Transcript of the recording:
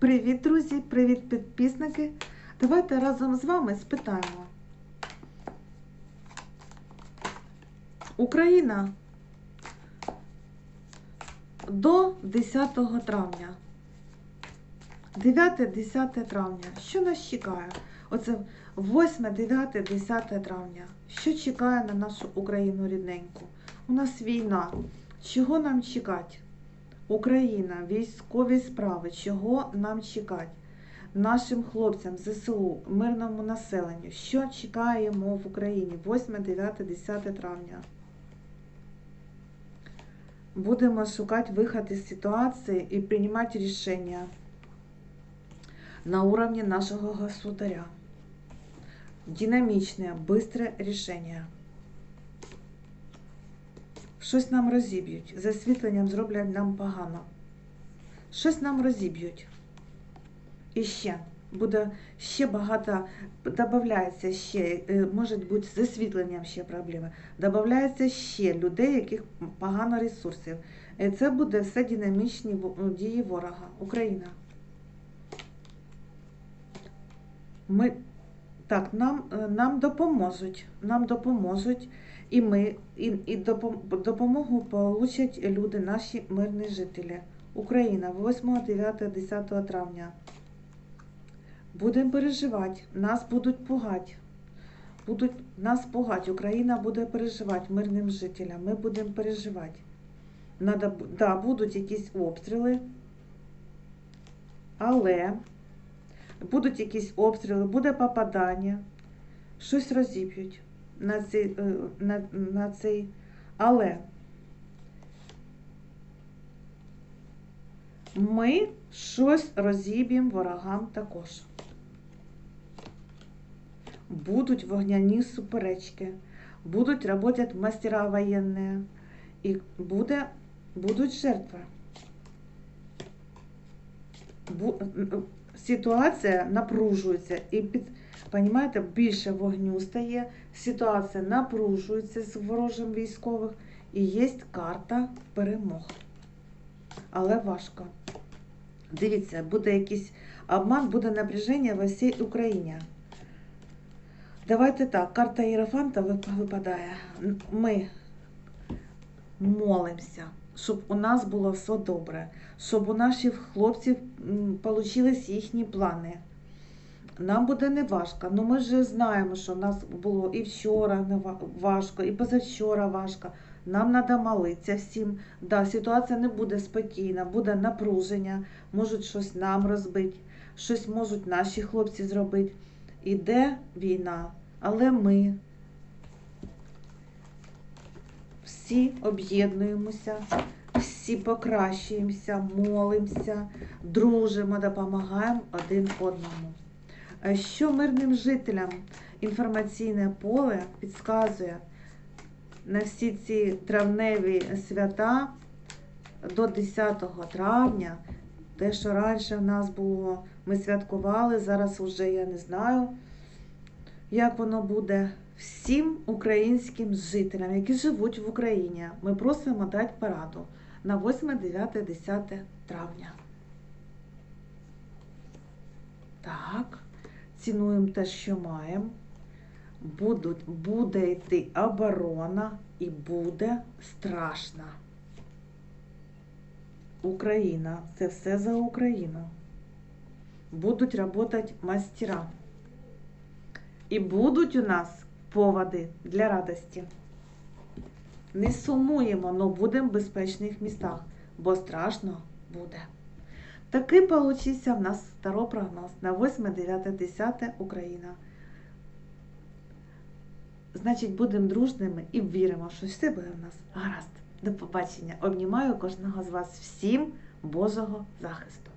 Привіт, друзі! Привіт, підписники! Давайте разом з вами спитаємо. Україна до 10 травня. 9-10 травня. Що нас чекає? Оце 8, 9, 10 травня. Що чекає на нашу Україну рідненьку? У нас війна. Чого нам чекати? Україна, військові справи, чого нам чекати? Нашим хлопцям, ЗСУ, мирному населенню, що чекаємо в Україні 8, 9, 10 травня? Будемо шукати виход із ситуації і приймати рішення на уровне нашого государя. Динамічне, бистре рішення. Щось нам розіб'ють. За освітленням зроблять нам погано. Щось нам розіб'ють. І ще буде ще багато, додається ще, е, може бути з освітленням ще проблеми. Додається ще людей, яких погано ресурсів. І це буде все динамічні дії ворога. Україна. Ми так, нам, е, нам допоможуть. Нам допоможуть. І ми, і, і допомогу получать люди, наші мирні жителі. Україна 8, 9, 10 травня. Будемо переживати, нас будуть пугати. Будуть нас пугати. Україна буде переживати мирним жителям. Ми будемо переживати. Надо, да, будуть якісь обстріли, але будуть якісь обстріли, буде попадання, щось розіб'ють на цей, на, на цей. Але ми щось розіб'ємо ворогам також. Будуть вогняні суперечки, будуть працювати мастера воєнні, і буде, будуть жертви. Бу- ситуація напружується і під, Понімаєте, більше вогню стає, ситуація напружується з ворожим військових і є карта перемог. Але важко. Дивіться, буде якийсь обман, буде напряження во всій Україні. Давайте так, карта Єрофанта випадає. Ми молимося, щоб у нас було все добре, щоб у наших хлопців вийшли їхні плани. Нам буде не важко, але ми ж знаємо, що нас було і вчора важко, і позавчора важко. Нам треба молитися всім. Да, ситуація не буде спокійна, буде напруження, можуть щось нам розбити, щось можуть наші хлопці зробити. Іде війна, але ми всі об'єднуємося, всі покращуємося, молимося, дружимо, допомагаємо один одному. Е, Що мирним жителям інформаційне поле підказує на всі ці травневі свята до 10 травня, те, що раніше в нас було, ми святкували, зараз вже я не знаю, як воно буде. Всім українським жителям, які живуть в Україні, ми просимо дати пораду на 8, 9, 10 травня. Так цінуємо те, що маємо. Будуть, буде йти оборона і буде страшна. Україна. Це все за Україну. Будуть працювати мастера. І будуть у нас поводи для радості. Не сумуємо, але будемо в безпечних містах, бо страшно буде. Такий получився в нас старопрогноз на 8, 9, 10 Україна. Значить, будемо дружними і віримо, що все буде в нас гаразд. До побачення. Обнімаю кожного з вас всім Божого захисту.